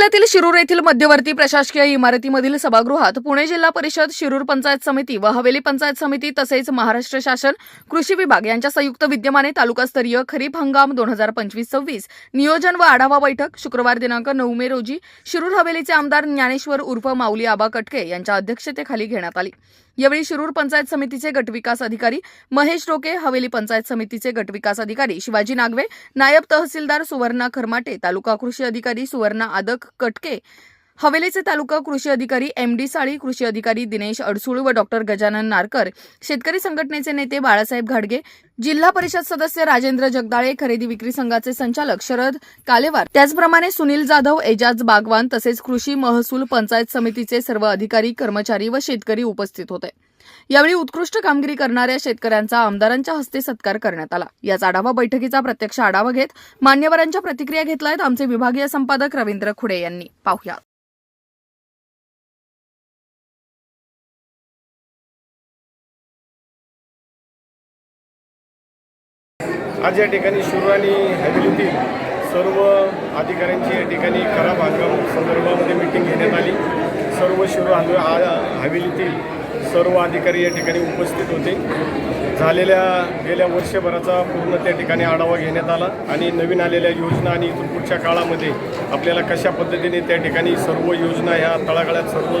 जिल्ह्यातील शिरूर येथील मध्यवर्ती प्रशासकीय इमारतीमधील सभागृहात पुणे जिल्हा परिषद शिरूर पंचायत समिती व हवेली पंचायत समिती तसेच महाराष्ट्र शासन कृषी विभाग यांच्या संयुक्त विद्यमाने तालुकास्तरीय खरीप हंगाम दोन हजार पंचवीस सव्वीस नियोजन व आढावा बैठक शुक्रवार दिनांक नऊ मे रोजी शिरूर हवेलीचे आमदार ज्ञानेश्वर उर्फ माऊली आबा कटके यांच्या अध्यक्षतेखाली घेण्यात आली. यावेळी शिरूर पंचायत समितीचे गटविकास अधिकारी महेश रोके हवेली पंचायत समितीचे गटविकास अधिकारी शिवाजी नागवे नायब तहसीलदार सुवर्णा खरमाटे तालुका कृषी अधिकारी सुवर्णा आदक कटके हवेलीचे तालुका कृषी अधिकारी एम डी साळी कृषी अधिकारी दिनेश अडसूळ व डॉक्टर गजानन नारकर शेतकरी संघटनेचे नेते बाळासाहेब घाडगे जिल्हा परिषद सदस्य राजेंद्र जगदाळे खरेदी विक्री संघाचे संचालक शरद कालेवार त्याचप्रमाणे सुनील जाधव एजाज बागवान तसेच कृषी महसूल पंचायत समितीचे सर्व अधिकारी कर्मचारी व शेतकरी उपस्थित होते. यावेळी उत्कृष्ट कामगिरी करणाऱ्या शेतकऱ्यांचा आमदारांच्या हस्ते सत्कार करण्यात आला. याच आढावा बैठकीचा प्रत्यक्ष आढावा घेत मान्यवरांच्या प्रतिक्रिया घेतल्यात आमचे विभागीय संपादक रवींद्र खुडे यांनी. पाहुया. आज या ठिकाणी शिरूर आणि हवेलीतील सर्व अधिकाऱ्यांची या ठिकाणी खराब हंगाम संदर्भामध्ये मिटिंग घेण्यात आली. सर्व शिरूर हलवे हा- हवेलीतील सर्व अधिकारी या ठिकाणी उपस्थित होते. झालेल्या गेल्या वर्षभराचा पूर्ण त्या ठिकाणी आढावा घेण्यात आला आणि नवीन आलेल्या योजना आणि इथून पुढच्या काळामध्ये आपल्याला कशा पद्धतीने त्या ठिकाणी सर्व योजना ह्या तळागाळ्यात सर्व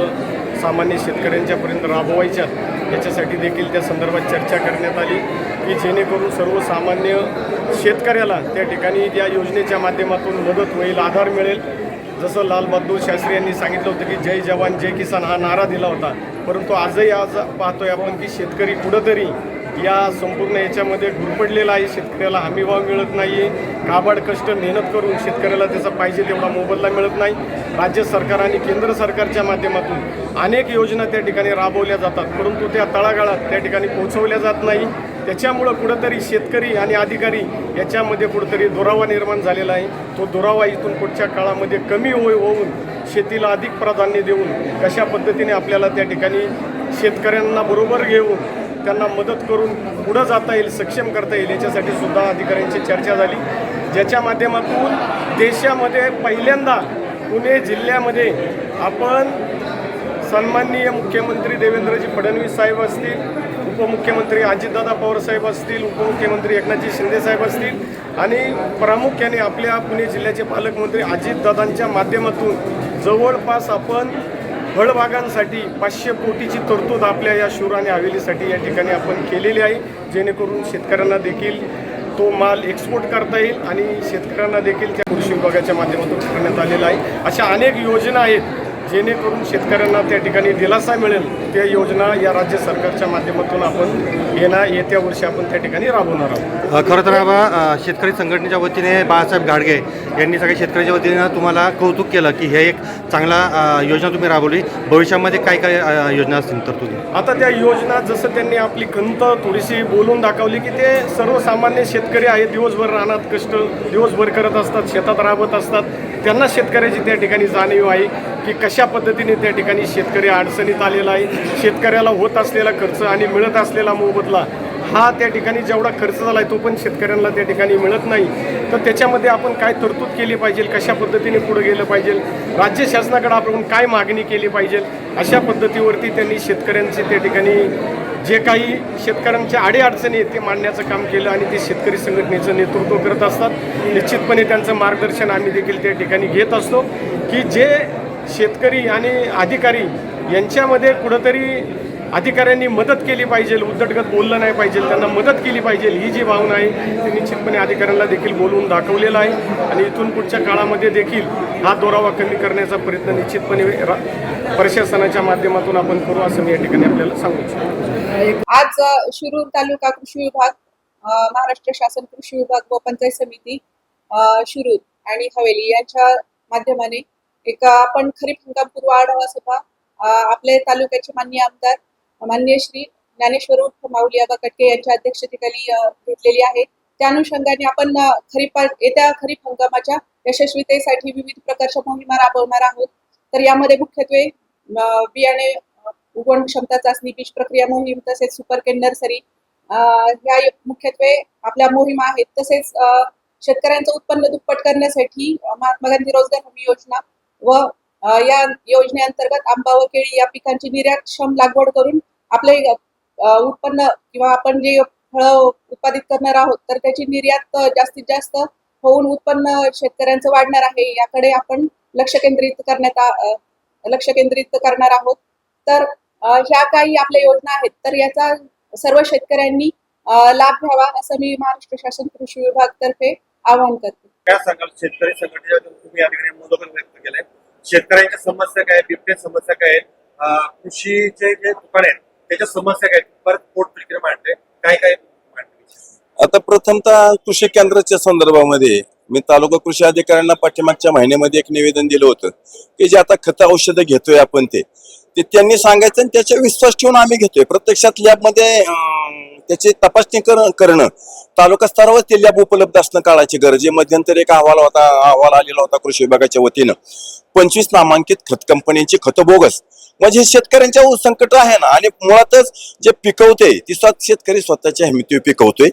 सामान्य शेतकऱ्यांच्यापर्यंत राबवायच्या याच्यासाठी देखील त्या संदर्भात चर्चा करण्यात आली. की जेणेकरून सर्वसामान्य शेतकऱ्याला त्या ठिकाणी या योजनेच्या माध्यमातून मदत होईल आधार मिळेल. जसं लाल बहादूर शास्त्री यांनी सांगितलं होतं की जय जवान जय किसान हा नारा दिला होता. परंतु आजही आज पाहतोय आपण की शेतकरी कुठंतरी या संपूर्ण याच्यामध्ये गुरपडलेला आहे. शेतकऱ्याला हमीभाव मिळत नाही आहे काबाड कष्ट मेहनत करून शेतकऱ्याला त्याचा पाहिजे तेवढा मोबदला मिळत नाही. राज्य सरकार आणि केंद्र सरकारच्या माध्यमातून अनेक योजना त्या ठिकाणी राबवल्या जातात. परंतु त्या तळागाळात त्या ठिकाणी पोहोचवल्या जात नाही. त्याच्यामुळं कुठंतरी शेतकरी आणि अधिकारी याच्यामध्ये कुठंतरी दुरावा निर्माण झालेला आहे. तो दुरावा इथून पुढच्या काळामध्ये कमी होय होऊन शेतीला अधिक प्राधान्य देऊन कशा पद्धतीने आपल्याला त्या ठिकाणी शेतकऱ्यांना बरोबर घेऊन त्यांना मदत करून पुढं जाता येईल सक्षम करता येईल याच्यासाठी सुद्धा अधिकाऱ्यांची चर्चा झाली. ज्याच्या माध्यमातून देशामध्ये पहिल्यांदा पुणे जिल्ह्यामध्ये आपण सन्माननीय मुख्यमंत्री देवेंद्रजी फडणवीस साहेब असतील उपमुख्यमंत्री अजितदादा पवारसाहेब असतील उपमुख्यमंत्री एकनाथजी शिंदेसाहेब असतील आणि प्रामुख्याने आपल्या पुणे जिल्ह्याचे पालकमंत्री अजितदादांच्या माध्यमातून जवळपास आपण फळबागांसाठी पाचशे कोटीची तरतूद आपल्या या शूर आणि हवेलीसाठी या ठिकाणी आपण केलेली आहे. जेणेकरून शेतकऱ्यांना देखील तो माल एक्सपोर्ट करता येईल आणि शेतकऱ्यांना देखील त्या कृषी विभागाच्या माध्यमातून करण्यात आलेला आहे. अशा अनेक योजना आहेत जेणेकरून शेतकऱ्यांना त्या ठिकाणी दिलासा मिळेल त्या योजना या राज्य सरकारच्या माध्यमातून आपण येणा येत्या वर्षी आपण त्या ठिकाणी राबवणार आहोत. खरं तर बाबा शेतकरी संघटनेच्या वतीने बाळासाहेब घाडगे यांनी सगळ्या शेतकऱ्याच्या वतीनं तुम्हाला कौतुक केलं की हे एक चांगला योजना तुम्ही राबवली. भविष्यामध्ये काय काय योजना असतील तर तुम्ही? आता त्या योजना जसं त्यांनी आपली खंत थोडीशी बोलून दाखवली की ते सर्वसामान्य शेतकरी आहेत दिवसभर रानात कष्ट दिवसभर करत असतात शेतात राबत असतात. त्यांना शेतकऱ्याची त्या ठिकाणी जाणीव आहे. की कशा पद्धतीने त्या ठिकाणी शेतकरी अडचणीत आलेला आहे शेतकऱ्याला होत असलेला खर्च आणि मिळत असलेला मोबदला हा त्या ठिकाणी जेवढा खर्च झाला आहे तो पण शेतकऱ्यांना त्या ठिकाणी मिळत नाही. तर त्याच्यामध्ये आपण काय तरतूद केली पाहिजे कशा पद्धतीने पुढे गेलं पाहिजे राज्य शासनाकडे आपण काय मागणी केली पाहिजे अशा पद्धतीवरती त्यांनी शेतकऱ्यांचे त्या ठिकाणी जे काही शेतकऱ्यांच्या अडीअडचणी आहेत ते मांडण्याचं काम केलं आणि ते शेतकरी संघटनेचं नेतृत्व करत असतात. निश्चितपणे त्यांचं मार्गदर्शन आम्ही देखील त्या ठिकाणी घेत असतो की जे शेतकरी आणि अधिकारी यांच्यामध्ये कुठंतरी अधिकाऱ्यांनी मदत केली पाहिजे. उद्धटगत बोललं नाही पाहिजे. त्यांना मदत केली पाहिजे. ही जी भावना आहे ती निश्चितपणे अधिकाऱ्यांना देखील बोलवून दाखवलेला आहे. आणि इथून पुढच्या काळामध्ये देखील हा दोरावा कमी करण्याचा प्रयत्न निश्चितपणे प्रशासनाच्या माध्यमातून आपण करू असं मी या ठिकाणी आपल्याला सांगू इच्छितो. आज शिरूर तालुका कृषी विभाग महाराष्ट्र शासन कृषी विभाग व पंचायत समिती शिरूर आणि हवेली यांच्या माध्यमाने एक आपण खरीप हंगाम पूर्व आढावा सभा आपले तालुक्याचे मान्य आमदार मान्य श्री ज्ञानेश्वर उर्फ माऊली आबा कटके यांच्या अध्यक्षतेखाली घेतलेली आहे. त्या अनुषंगाने आपण खरीप येत्या खरीप हंगामाच्या यशस्वीतेसाठी विविध प्रकारच्या मोहिमा राबवणार आहोत. तर यामध्ये मुख्यत्वे बियाणे उगवण क्षमता चाचणी बीज प्रक्रिया मोहीम तसेच सुपर केन नर्सरी ह्या मुख्यत्वे आपल्या मोहिमा आहेत. तसेच शेतकऱ्यांचं उत्पन्न दुप्पट करण्यासाठी महात्मा गांधी रोजगार हमी योजना व या योजनेअंतर्गत आंबा व केळी या पिकांची निर्यातक्षम लागवड करून आपले उत्पन्न किंवा आपण जे फळं उत्पादित करणार आहोत तर त्याची निर्यात जास्तीत जास्त होऊन उत्पन्न शेतकऱ्यांचं वाढणार आहे याकडे आपण लक्ष केंद्रित करण्यात लक्ष केंद्रित करणार आहोत. तर ह्या काही आपल्या योजना आहेत तर याचा सर्व शेतकऱ्यांनी लाभ घ्यावा असं मी महाराष्ट्र शासन कृषी विभाग तर्फे आवाहन करते. काय सांगाल शेतकरी संघटनेच्या तुम्ही या ठिकाणी मुलाखत व्यक्त केलंय. शेतकऱ्यांच्या समस्या काय बिबटे समस्या काय आहेत? कृषीचे जे दुकान आहेत त्याच्या समस्या काय आहेत? परत पोट मांडते काय काय आता प्रथमतः कृषी केंद्राच्या संदर्भामध्ये मी तालुका कृषी अधिकाऱ्यांना पाठीमागच्या महिन्यामध्ये एक निवेदन दिलं होतं की जे आता खत औषधं घेतोय आपण ते. त्यांनी सांगायचं आणि त्याच्या विश्वास ठेवून आम्ही घेतोय. प्रत्यक्षात लॅबमध्ये त्याची तपासणी करणं तालुका स्तरावर ते लॅब उपलब्ध असणं काळाची गरज आहे. मध्यंतरी एक अहवाल होता अहवाल आलेला होता कृषी विभागाच्या वतीनं. पंचवीस नामांकित खत कंपन्यांची खतं बोगस. म्हणजे शेतकऱ्यांच्या संकट आहे ना. आणि मुळातच जे पिकवते ती स्वतः शेतकरी स्वतःच्या हिमतीवर पिकवतोय.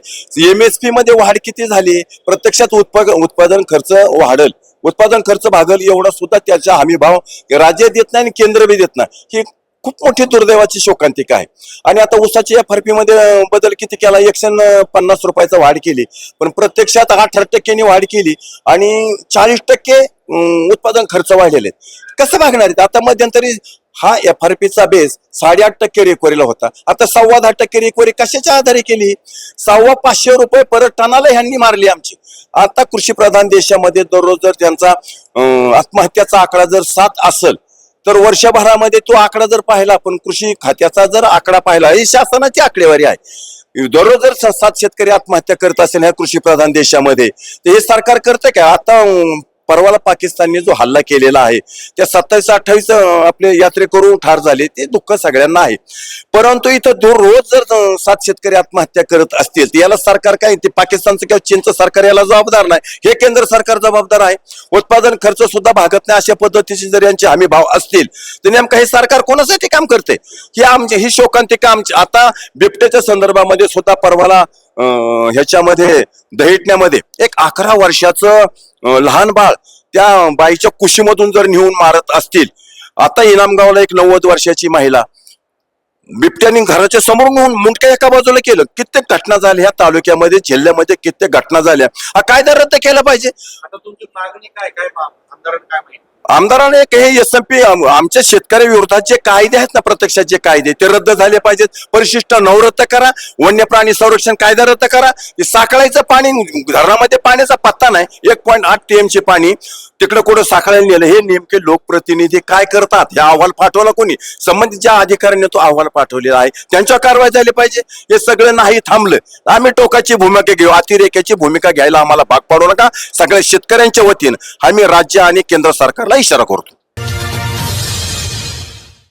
एम एस पी मध्ये वाढ किती झाली? प्रत्यक्षात उत्पादन उत्पादन खर्च वाढल. उत्पादन खर्च भागल एवढा सुद्धा त्याचा हमी भाव राज्य देत नाही आणि केंद्र बी देत नाही. ही खूप मोठी दुर्दैवाची शोकांतिका आहे. आणि आता उसाची या फरफीमध्ये बदल किती केला? एकशे न पन्नास रुपयाचा वाढ केली. पण प्रत्यक्षात अठरा टक्क्यांनी वाढ केली आणि चाळीस टक्के उत्पादन खर्च वाढलेले कसं भागणार आहेत? आता मध्यंतरी हा एफ आर पीचा बेस साडेआठ टक्के रिकवरीला होता. आता सव्वा दहा टक्के रिकवरी कशाच्या आधारे केली? सव्वा पाचशे रुपये परत टनाला ह्यांनी मारली आमची. आता कृषी प्रधान देशामध्ये दररोज जर त्यांचा आत्महत्याचा आकडा जर सात असेल तर वर्षभरामध्ये तो आकडा जर पाहिला आपण कृषी खात्याचा जर आकडा पाहिला ही शासनाची आकडेवारी आहे. दररोज जर सात शेतकरी आत्महत्या करत असेल ह्या कृषी प्रधान देशामध्ये तर हे सरकार करतं का आता परवाला पाकिस्तानने जो हल्ला केलेला आहे त्या सत्तावीस अठ्ठावीस आपले यात्रेकरू ठार झाले ते दुःख सगळ्यांना आहे. परंतु इथं दररोज जर सात शेतकरी आत्महत्या करत असतील तर याला सरकार काय ते पाकिस्तानचं किंवा चीनचं सरकार याला जबाबदार नाही. हे केंद्र सरकार जबाबदार आहे. उत्पादन खर्च सुद्धा भागत नाही अशा पद्धतीचे जर यांचे हमी भाव असतील तर नेमकं हे सरकार कोणासाठी काम करते? ही आमची ही शोकांतिका आमची. आता बिबट्याच्या संदर्भामध्ये सुद्धा परवाला ह्याच्यामध्ये दहिटण्यामध्ये. एक अकरा वर्षाचं लहान बाळ त्या बाईच्या कुशीमधून जर नेऊन मारत असतील. आता इनामगावला एक नव्वद वर्षाची महिला बिबट्याने घराच्या समोर नेऊन मुंडक्या एका बाजूला केलं. कित्येक घटना झाल्या ह्या तालुक्यामध्ये जिल्ह्यामध्ये कित्येक घटना झाल्या. हा कायदा रद्द केला पाहिजे. आता तुमची मागणी काय काय मा- काय माहिती? आमदाराने काही एस एम पी आमच्या शेतकरी विरोधात जे कायदे आहेत ना प्रत्यक्षात जे कायदे ते रद्द झाले पाहिजेत. परिशिष्ट नऊ रद्द करा वन्य प्राणी संरक्षण कायदा रद्द करा. साखळायचं पाणी धरणामध्ये पाण्याचा पत्ता नाही एक पॉईंट आठ टीएमचे पाणी तिकडे कुठं साखळायला नेलं हे नेमके लोकप्रतिनिधी काय करतात? हे अहवाल पाठवला कोणी? संबंधित ज्या अधिकाऱ्यांनी तो अहवाल पाठवलेला आहे त्यांच्यावर कारवाई झाली पाहिजे. हे सगळं नाही थांबलं. आम्ही टोकाची भूमिका घेऊ अतिरेक्याची भूमिका घ्यायला आम्हाला भाग पाडू नका. सगळ्या शेतकऱ्यांच्या वतीनं आम्ही राज्य आणि केंद्र सरकारला इशारा करतो